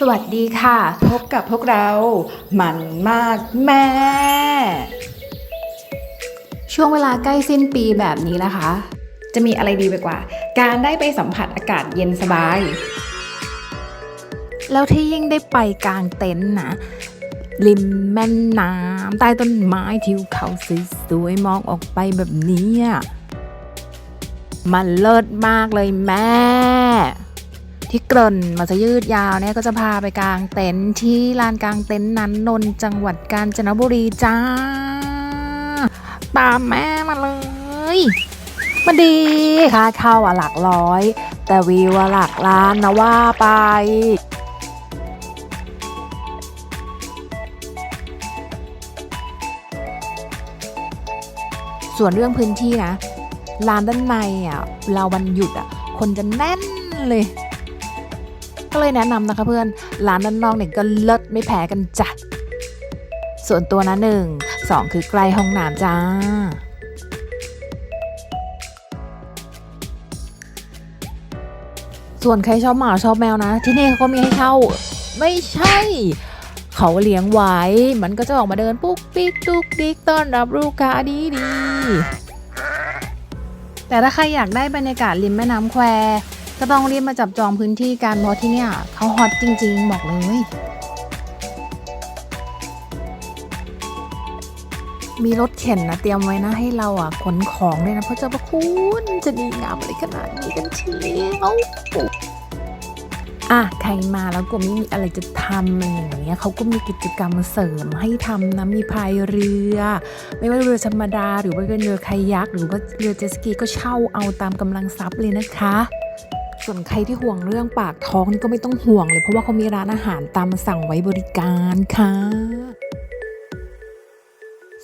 สวัสดีค่ะ พบกับพวกเรา มันมากแม่ ช่วงเวลาใกล้สิ้นปีแบบนี้นะคะ จะมีอะไรดีไปกว่า การได้ไปสัมผัสอากาศเย็นสบาย แล้วที่ยิ่งได้ไปกลางเต็นท์นะ ริมแม่น้ำใต้ต้นไม้ทิวเขาสวยๆมองออกไปแบบเนี้ยมันเลิศมากเลยแม่ ที่เกริ่นมาจะยืดยาวเนี่ยก็จะพาไปกลางเต็นท์ที่ลานกลางเต็นท์นั้นนนท์จังหวัดกาญจนบุรีจ้า ตามแม่มาเลยมาดีค่าเข้าอะหลักร้อย แต่วิวอะหลักล้านนะว่าไปส่วนเรื่องพื้นที่นะลานด้านในอะเราวันหยุดอะ คนจะแน่นเลย ก็เลยแนะนำนะคะเพื่อนร้านด้านนอกเนี่ยก็เลิศไม่แพ้กันจ้ะส่วนตัวนะหนึ่งสองคือใกล้ห้องน้ำจ้าส่วนใครชอบหมาชอบแมวนะ ที่นี่เขาก็มีให้เช่า ไม่ใช่ เขาเลี้ยงไว้ มันก็จะออกมาเดินปุ๊กปิ๊กตุ๊กติ๊กต้อนรับลูกค้าดีดีแต่ถ้าใครอยากได้บรรยากาศริมแม่น้ำแคว ก็ต้องรีบมาจับจองพื้นที่กันเพราะที่เนี่ยเขาฮอตจริง ๆ บอกเลยมีรถเข็นนะเตรียมไว้นะให้เราอะขนของด้วยนะเพราะเจ้าพระคุณจะดีงามอะไรขนาดนี้กันเชียวอะใครมาแล้วก็ไม่มีอะไรจะทำอะไรอย่างเงี้ยเขาก็มีกิจกรรมเสริมให้ทำนะมีพายเรือ ไม่ว่าเรือธรรมดาหรือว่าเรือคายักหรือว่าเรือเจสกีก็เช่าเอาตามกำลังทรัพย์เลยนะคะ ส่วนใครที่ห่วงเรื่องปากท้องนี่ก็ไม่ต้องห่วงเลย เพราะว่าเขามีร้านอาหารตามสั่งไว้บริการค่ะ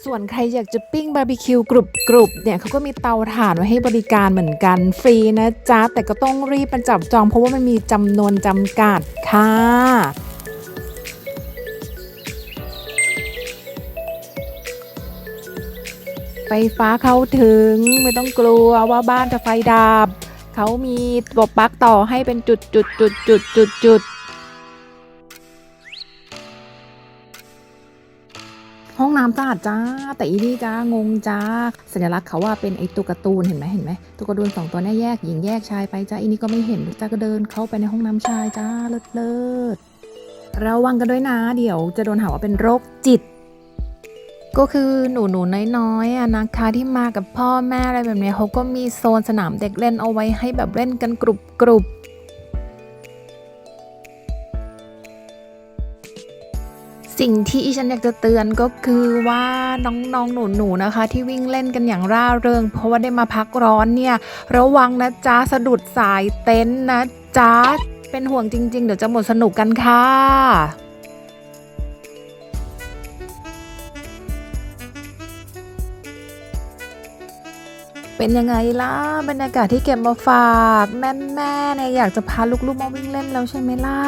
ส่วนใครอยากจะปิ้งบาร์บีคิวกรุบกรุบเนี่ยเขาก็มีเตาถ่านไว้ให้บริการเหมือนกันฟรีนะจ๊ะ แต่ก็ต้องรีบมาจับจอง เพราะว่ามันมีจำนวนจำกัดค่ะไฟฟ้าเข้าถึงไม่ต้องกลัวว่าบ้านจะไฟดับ เขามีระบบปลั๊กต่อให้เป็นจุดจุดจุดจุดจุดจุดห้องน้ำสะอาดจ้า แต่อีนี่จ้างงจ้า สัญลักษณ์เขาว่าเป็นไอตัวการ์ตูนเห็นไหมเห็นไหมตัวการ์ตูนสองตัวนี้แยกหญิงแยกชายไปจ้าอีนี่ก็ไม่เห็นจ้าก็เดินเข้าไปในห้องน้ำชายจ้าเลิศเลิศระวังกันด้วยนะ เดี๋ยวจะโดนหาว่าเป็นโรคจิต ก็คือหนูหนูๆน้อยๆอะนะคะที่มากับพ่อแม่อะไรแบบนี้เขาก็มีโซนสนามเด็กเล่นเอาไว้ให้แบบเล่นกันกรุบกรุบสิ่งที่อีฉันอยากจะเตือนก็คือว่าน้องๆ หนูๆ นะคะ ที่วิ่งเล่นกันอย่างร่าเริง เพราะว่าได้มาพักร้อนเนี่ย ระวังนะจ๊ะสะดุดสายเต็นท์นะจ๊ะเป็นห่วงจริง ๆ เดี๋ยวจะหมดสนุกกันค่ะ เป็นยังไงล่ะบรรยากาศที่เก็บมาฝากแม่ๆเนี่ยอยากจะพาลูกๆมาวิ่งเล่นแล้วใช่ไหมล่ะ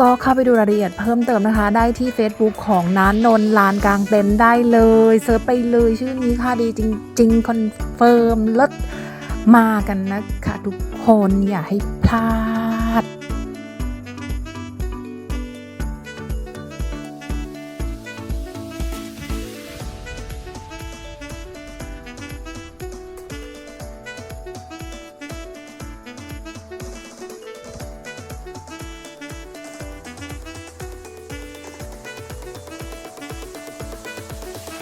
ก็เข้าไปดูรายละเอียดเพิ่มเติมนะคะ ได้ที่ Facebook ของน้านนนลานกลางเต็นท์ได้เลยเซิร์ชไปเลยชื่อนี้ค่ะดีจริงๆคอนเฟิร์มเลิศมากันนะคะทุกคนอย่าให้พลาด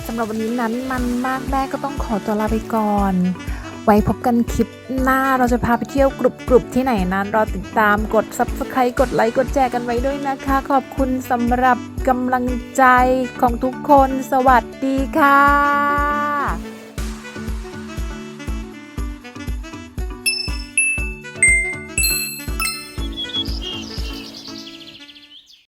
สำหรับวันนี้นั้นมันมากแม่ก็ต้องขอตัวลาไปก่อน ไว้พบกันคลิปหน้าเราจะพาไปเที่ยวกรุบกรุบที่ไหนนั้นรอติดตามกด subscribe กดไลค์กดแชร์กันไว้ด้วยนะคะ ขอบคุณสำหรับกำลังใจของทุกคน สวัสดีค่ะ